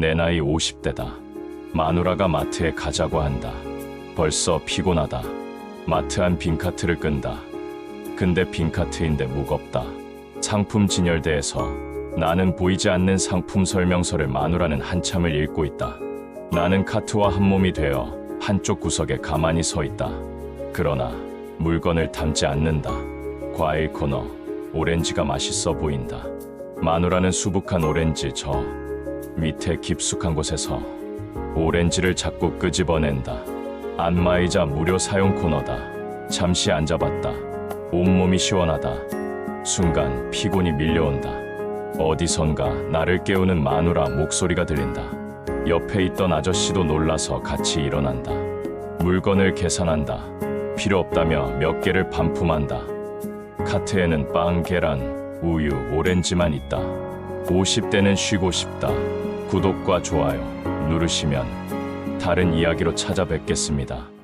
내 나이 50대다. 마누라가 마트에 가자고 한다. 벌써 피곤하다. 마트 안 빈카트를 끈다. 근데 빈카트인데 무겁다. 상품 진열대에서 나는 보이지 않는 상품 설명서를 마누라는 한참을 읽고 있다. 나는 카트와 한 몸이 되어 한쪽 구석에 가만히 서 있다. 그러나 물건을 담지 않는다. 과일 코너, 오렌지가 맛있어 보인다. 마누라는 수북한 오렌지 저 밑에 깊숙한 곳에서 오렌지를 자꾸 끄집어낸다. 안마의자 무료 사용 코너다. 잠시 앉아봤다. 온몸이 시원하다. 순간 피곤이 밀려온다. 어디선가 나를 깨우는 마누라 목소리가 들린다. 옆에 있던 아저씨도 놀라서 같이 일어난다. 물건을 계산한다. 필요 없다며 몇 개를 반품한다. 카트에는 빵, 계란, 우유, 오렌지만 있다. 50대는 쉬고 싶다. 구독과 좋아요 누르시면 다른 이야기로 찾아뵙겠습니다.